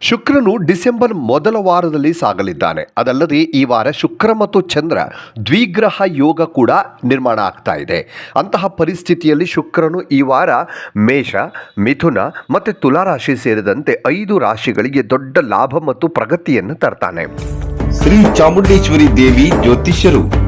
ಶುಕ್ರನು December ಮೊದಲ ವಾರದಲ್ಲಿ ಸಾಗಲಿದ್ದಾನೆ. ಅದಲ್ಲದೆ ಈ ವಾರ ಶುಕ್ರ ಮತ್ತು ಚಂದ್ರ ದ್ವಿಗ್ರಹ ಯೋಗ ಕೂಡ ನಿರ್ಮಾಣ ಆಗ್ತಾ ಇದೆ. ಅಂತಹ ಪರಿಸ್ಥಿತಿಯಲ್ಲಿ ಶುಕ್ರನು ಈ ವಾರ ಮೇಷ, ಮಿಥುನ ಮತ್ತು ತುಲಾರಾಶಿ ಸೇರಿದಂತೆ ಐದು ರಾಶಿಗಳಿಗೆ ದೊಡ್ಡ ಲಾಭ ಮತ್ತು ಪ್ರಗತಿಯನ್ನು ತರ್ತಾನೆ. ಶ್ರೀ ಚಾಮುಂಡೇಶ್ವರಿ ದೇವಿ ಜ್ಯೋತಿಷ್ಯರು.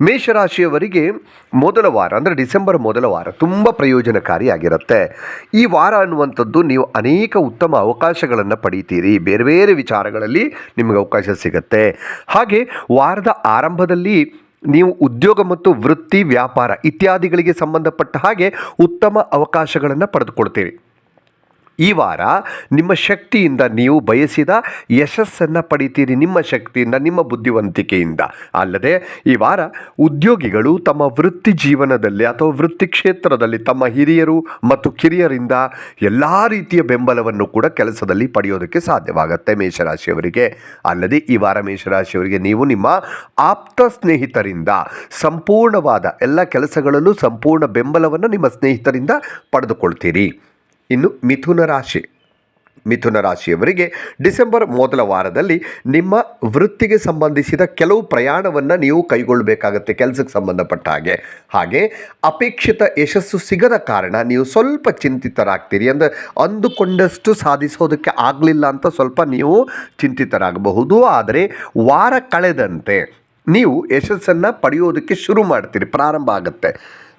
ಮೇಷರಾಶಿಯವರಿಗೆ ಮೊದಲ ವಾರ, ಅಂದರೆ ಡಿಸೆಂಬರ್ ಮೊದಲ ವಾರ ತುಂಬ ಪ್ರಯೋಜನಕಾರಿಯಾಗಿರುತ್ತೆ. ಈ ವಾರ ಅನ್ನುವಂಥದ್ದು ನೀವು ಅನೇಕ ಉತ್ತಮ ಅವಕಾಶಗಳನ್ನು ಪಡೀತೀರಿ. ಬೇರೆ ಬೇರೆ ವಿಚಾರಗಳಲ್ಲಿ ನಿಮಗೆ ಅವಕಾಶ ಸಿಗುತ್ತೆ. ಹಾಗೆ ವಾರದ ಆರಂಭದಲ್ಲಿ ನೀವು ಉದ್ಯೋಗ ಮತ್ತು ವೃತ್ತಿ, ವ್ಯಾಪಾರ ಇತ್ಯಾದಿಗಳಿಗೆ ಸಂಬಂಧಪಟ್ಟ ಹಾಗೆ ಉತ್ತಮ ಅವಕಾಶಗಳನ್ನು ಪಡೆದುಕೊಳ್ತೀರಿ. ಈ ವಾರ ನಿಮ್ಮ ಶಕ್ತಿಯಿಂದ ನೀವು ಬಯಸಿದ ಯಶಸ್ಸನ್ನು ಪಡಿತೀರಿ, ನಿಮ್ಮ ಶಕ್ತಿಯಿಂದ, ನಿಮ್ಮ ಬುದ್ಧಿವಂತಿಕೆಯಿಂದ. ಅಲ್ಲದೆ ಈ ವಾರ ಉದ್ಯೋಗಿಗಳು ತಮ್ಮ ವೃತ್ತಿ ಜೀವನದಲ್ಲಿ ಅಥವಾ ವೃತ್ತಿ ಕ್ಷೇತ್ರದಲ್ಲಿ ತಮ್ಮ ಹಿರಿಯರು ಮತ್ತು ಕಿರಿಯರಿಂದ ಎಲ್ಲ ರೀತಿಯ ಬೆಂಬಲವನ್ನು ಕೂಡ ಕೆಲಸದಲ್ಲಿ ಪಡೆಯೋದಕ್ಕೆ ಸಾಧ್ಯವಾಗುತ್ತೆ ಮೇಷರಾಶಿಯವರಿಗೆ. ಅಲ್ಲದೆ ಈ ವಾರ ಮೇಷರಾಶಿಯವರಿಗೆ ನೀವು ನಿಮ್ಮ ಆಪ್ತ ಸ್ನೇಹಿತರಿಂದ ಸಂಪೂರ್ಣವಾದ ಎಲ್ಲ ಕೆಲಸಗಳಲ್ಲೂ ಸಂಪೂರ್ಣ ಬೆಂಬಲವನ್ನು ನಿಮ್ಮ ಸ್ನೇಹಿತರಿಂದ ಪಡೆದುಕೊಳ್ತೀರಿ. ಇನ್ನು ಮಿಥುನ ರಾಶಿ. ಮಿಥುನ ರಾಶಿಯವರಿಗೆ ಡಿಸೆಂಬರ್ ಮೊದಲ ವಾರದಲ್ಲಿ ನಿಮ್ಮ ವೃತ್ತಿಗೆ ಸಂಬಂಧಿಸಿದ ಕೆಲವು ಪ್ರಯಾಣವನ್ನು ನೀವು ಕೈಗೊಳ್ಳಬೇಕಾಗತ್ತೆ ಕೆಲಸಕ್ಕೆ ಸಂಬಂಧಪಟ್ಟ ಹಾಗೆ. ಹಾಗೆ ಅಪೇಕ್ಷಿತ ಯಶಸ್ಸು ಸಿಗದ ಕಾರಣ ನೀವು ಸ್ವಲ್ಪ ಚಿಂತಿತರಾಗ್ತೀರಿ ಅಂದರೆ ಅಂದುಕೊಂಡಷ್ಟು ಸಾಧಿಸೋದಕ್ಕೆ ಆಗಲಿಲ್ಲ ಅಂತ ಸ್ವಲ್ಪ ನೀವು ಚಿಂತಿತರಾಗಬಹುದು. ಆದರೆ ವಾರ ಕಳೆದಂತೆ ನೀವು ಯಶಸ್ಸನ್ನು ಪಡೆಯೋದಕ್ಕೆ ಶುರು ಮಾಡ್ತೀರಿ, ಪ್ರಾರಂಭ ಆಗುತ್ತೆ.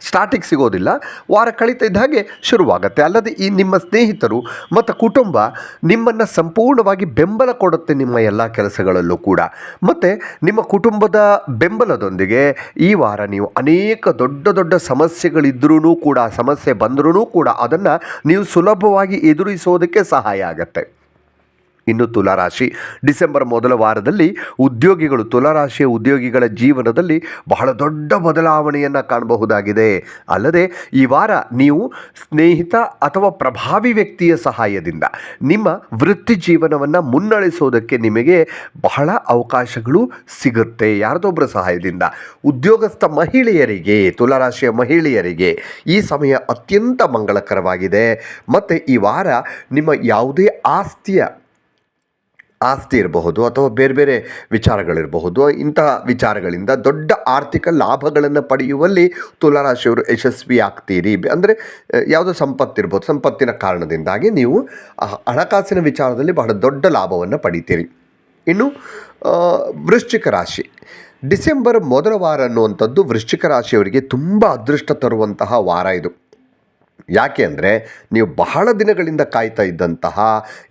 ಸ್ಟಾರ್ಟಿಗೆ ಸಿಗೋದಿಲ್ಲ. ವಾರ ಕಳೀತಿದ್ದ ಹಾಗೆ ಶುರುವಾಗುತ್ತೆ. ಅಲ್ಲದೆ ಈ ನಿಮ್ಮ ಸ್ನೇಹಿತರು ಮತ್ತು ಕುಟುಂಬ ನಿಮ್ಮನ್ನು ಸಂಪೂರ್ಣವಾಗಿ ಬೆಂಬಲ ಕೊಡುತ್ತೆ ನಿಮ್ಮ ಎಲ್ಲ ಕೆಲಸಗಳಲ್ಲೂ ಕೂಡ. ಮತ್ತು ನಿಮ್ಮ ಕುಟುಂಬದ ಬೆಂಬಲದೊಂದಿಗೆ ಈ ವಾರ ನೀವು ಅನೇಕ ದೊಡ್ಡ ದೊಡ್ಡ ಸಮಸ್ಯೆಗಳಿದ್ದರೂ ಕೂಡ, ಸಮಸ್ಯೆ ಬಂದರೂ ಕೂಡ ಅದನ್ನು ನೀವು ಸುಲಭವಾಗಿ ಎದುರಿಸೋದಕ್ಕೆ ಸಹಾಯ ಆಗುತ್ತೆ. ಇನ್ನು ತುಲಾರಾಶಿ. ಡಿಸೆಂಬರ್ ಮೊದಲ ವಾರದಲ್ಲಿ ಉದ್ಯೋಗಿಗಳು ತುಲಾರಾಶಿಯ ಉದ್ಯೋಗಿಗಳ ಜೀವನದಲ್ಲಿ ಬಹಳ ದೊಡ್ಡ ಬದಲಾವಣೆಯನ್ನು ಕಾಣಬಹುದಾಗಿದೆ. ಅಲ್ಲದೆ ಈ ವಾರ ನೀವು ಸ್ನೇಹಿತ ಅಥವಾ ಪ್ರಭಾವಿ ವ್ಯಕ್ತಿಯ ಸಹಾಯದಿಂದ ನಿಮ್ಮ ವೃತ್ತಿ ಜೀವನವನ್ನು ಮುನ್ನಡೆಸೋದಕ್ಕೆ ನಿಮಗೆ ಬಹಳ ಅವಕಾಶಗಳು ಸಿಗುತ್ತೆ. ಯಾರದೊಬ್ಬರ ಸಹಾಯದಿಂದ ಉದ್ಯೋಗಸ್ಥ ಮಹಿಳೆಯರಿಗೆ, ತುಲಾರಾಶಿಯ ಮಹಿಳೆಯರಿಗೆ ಈ ಸಮಯ ಅತ್ಯಂತ ಮಂಗಳಕರವಾಗಿದೆ. ಮತ್ತು ಈ ವಾರ ನಿಮ್ಮ ಯಾವುದೇ ಆಸ್ತಿಯ ಆಸ್ತಿ ಇರಬಹುದು ಅಥವಾ ಬೇರೆ ಬೇರೆ ವಿಚಾರಗಳಿರಬಹುದು. ಇಂತಹ ವಿಚಾರಗಳಿಂದ ದೊಡ್ಡ ಆರ್ಥಿಕ ಲಾಭಗಳನ್ನು ಪಡೆಯುವಲ್ಲಿ ತುಲಾರಾಶಿಯವರು ಯಶಸ್ವಿ ಆಗ್ತೀರಿ ಅಂದರೆ ಯಾವುದೋ ಸಂಪತ್ತಿರ್ಬೋದು. ಸಂಪತ್ತಿನ ಕಾರಣದಿಂದಾಗಿ ನೀವು ಹಣಕಾಸಿನ ವಿಚಾರದಲ್ಲಿ ಬಹಳ ದೊಡ್ಡ ಲಾಭವನ್ನು ಪಡಿತೀರಿ. ಇನ್ನು ವೃಶ್ಚಿಕ ರಾಶಿ. ಡಿಸೆಂಬರ್ ಮೊದಲ ವಾರ ಅನ್ನುವಂಥದ್ದು ವೃಶ್ಚಿಕ ರಾಶಿಯವರಿಗೆ ತುಂಬ ಅದೃಷ್ಟ ತರುವಂತಹ ವಾರ ಇದು. ಯಾಕೆ ಅಂದರೆ ನೀವು ಬಹಳ ದಿನಗಳಿಂದ ಕಾಯ್ತಾ ಇದ್ದಂತಹ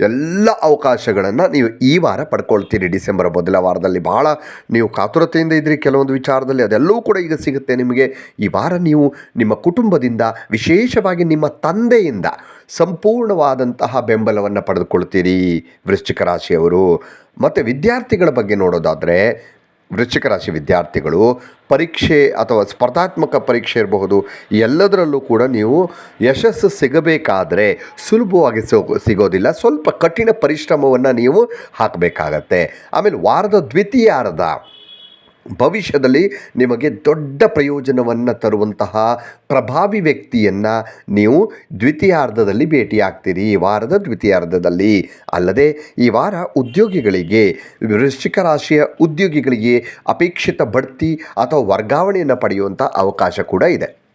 ಎಲ್ಲ ಅವಕಾಶಗಳನ್ನು ನೀವು ಈ ವಾರ ಪಡ್ಕೊಳ್ತೀರಿ. ಡಿಸೆಂಬರ್ ಮೊದಲ ವಾರದಲ್ಲಿ ಬಹಳ ನೀವು ಕಾತುರತೆಯಿಂದ ಇದ್ರಿ ಕೆಲವೊಂದು ವಿಚಾರದಲ್ಲಿ. ಅದೆಲ್ಲವೂ ಕೂಡ ಈಗ ಸಿಗುತ್ತೆ ನಿಮಗೆ. ಈ ವಾರ ನೀವು ನಿಮ್ಮ ಕುಟುಂಬದಿಂದ, ವಿಶೇಷವಾಗಿ ನಿಮ್ಮ ತಂದೆಯಿಂದ ಸಂಪೂರ್ಣವಾದಂತಹ ಬೆಂಬಲವನ್ನು ಪಡೆದುಕೊಳ್ತೀರಿ ವೃಶ್ಚಿಕ ರಾಶಿಯವರು. ಮತ್ತು ವಿದ್ಯಾರ್ಥಿಗಳ ಬಗ್ಗೆ ನೋಡೋದಾದರೆ ವೃಶ್ಚಿಕ ರಾಶಿ ವಿದ್ಯಾರ್ಥಿಗಳು ಪರೀಕ್ಷೆ ಅಥವಾ ಸ್ಪರ್ಧಾತ್ಮಕ ಪರೀಕ್ಷೆ ಇರಬಹುದು. ಎಲ್ಲದರಲ್ಲೂ ಕೂಡ ನೀವು ಯಶಸ್ಸು ಸಿಗಬೇಕಾದರೆ ಸುಲಭವಾಗಿ ಸಿಗೋ ಸಿಗೋದಿಲ್ಲ. ಸ್ವಲ್ಪ ಕಠಿಣ ಪರಿಶ್ರಮವನ್ನು ನೀವು ಹಾಕಬೇಕಾಗತ್ತೆ. ಆಮೇಲೆ ವಾರದ ದ್ವಿತೀಯಾರ್ಧ ಭವಿಷ್ಯದಲ್ಲಿ ನಿಮಗೆ ದೊಡ್ಡ ಪ್ರಯೋಜನವನ್ನು ತರುವಂತಹ ಪ್ರಭಾವಿ ವ್ಯಕ್ತಿಯನ್ನು ನೀವು ದ್ವಿತೀಯಾರ್ಧದಲ್ಲಿ ಭೇಟಿಯಾಗ್ತೀರಿ. ಈ ವಾರದ ದ್ವಿತೀಯಾರ್ಧದಲ್ಲಿ. ಅಲ್ಲದೆ ಈ ವಾರ ಉದ್ಯೋಗಿಗಳಿಗೆ, ವೃಶ್ಚಿಕ ರಾಶಿಯ ಉದ್ಯೋಗಿಗಳಿಗೆ ಅಪೇಕ್ಷಿತ ಬಡ್ತಿ ಅಥವಾ ವರ್ಗಾವಣೆಯನ್ನು ಪಡೆಯುವಂಥ ಅವಕಾಶ ಕೂಡ ಇದೆ.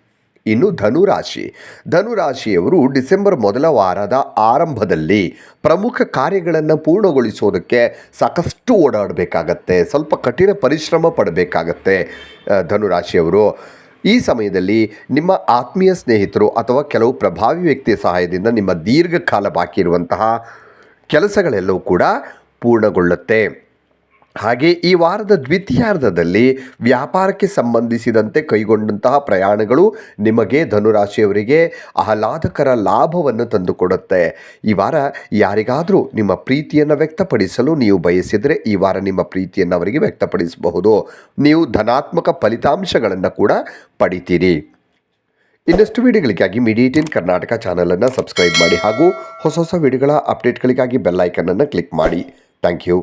ಇನ್ನು ಧನುರಾಶಿ. ಧನುರಾಶಿಯವರು ಡಿಸೆಂಬರ್ ಮೊದಲ ವಾರದ ಆರಂಭದಲ್ಲಿ ಪ್ರಮುಖ ಕಾರ್ಯಗಳನ್ನು ಪೂರ್ಣಗೊಳಿಸೋದಕ್ಕೆ ಸಾಕಷ್ಟು ಓಡಾಡಬೇಕಾಗತ್ತೆ, ಸ್ವಲ್ಪ ಕಠಿಣ ಪರಿಶ್ರಮ ಪಡಬೇಕಾಗತ್ತೆ ಧನುರಾಶಿಯವರು. ಈ ಸಮಯದಲ್ಲಿ ನಿಮ್ಮ ಆತ್ಮೀಯ ಸ್ನೇಹಿತರು ಅಥವಾ ಕೆಲವು ಪ್ರಭಾವಿ ವ್ಯಕ್ತಿಯ ಸಹಾಯದಿಂದ ನಿಮ್ಮ ದೀರ್ಘಕಾಲ ಬಾಕಿ ಇರುವಂತಹ ಕೆಲಸಗಳೆಲ್ಲವೂ ಕೂಡ ಪೂರ್ಣಗೊಳ್ಳುತ್ತೆ. ಹಾಗೆ ಈ ವಾರದ ದ್ವಿತೀಯಾರ್ಧದಲ್ಲಿ ವ್ಯಾಪಾರಕ್ಕೆ ಸಂಬಂಧಿಸಿದಂತೆ ಕೈಗೊಂಡಂತಹ ಪ್ರಯಾಣಗಳು ನಿಮಗೆ ಧನುರಾಶಿಯವರಿಗೆ ಆಹ್ಲಾದಕರ ಲಾಭವನ್ನು ತಂದುಕೊಡುತ್ತೆ. ಈ ವಾರ ಯಾರಿಗಾದರೂ ನಿಮ್ಮ ಪ್ರೀತಿಯನ್ನು ವ್ಯಕ್ತಪಡಿಸಲು ನೀವು ಬಯಸಿದರೆ ಈ ವಾರ ನಿಮ್ಮ ಪ್ರೀತಿಯನ್ನು ಅವರಿಗೆ ವ್ಯಕ್ತಪಡಿಸಬಹುದು. ನೀವು ಧನಾತ್ಮಕ ಫಲಿತಾಂಶಗಳನ್ನು ಕೂಡ ಪಡಿತೀರಿ. ಇನ್ನಷ್ಟು ವಿಡಿಯೋಗಳಿಗಾಗಿ ಇನ್ ಕರ್ನಾಟಕ ಚಾನಲನ್ನು ಸಬ್ಸ್ಕ್ರೈಬ್ ಮಾಡಿ ಹಾಗೂ ಹೊಸ ಹೊಸ ವಿಡಿಯೋಗಳ ಅಪ್ಡೇಟ್ಗಳಿಗಾಗಿ ಬೆಲ್ಲೈಕನನ್ನು ಕ್ಲಿಕ್ ಮಾಡಿ. Thank you.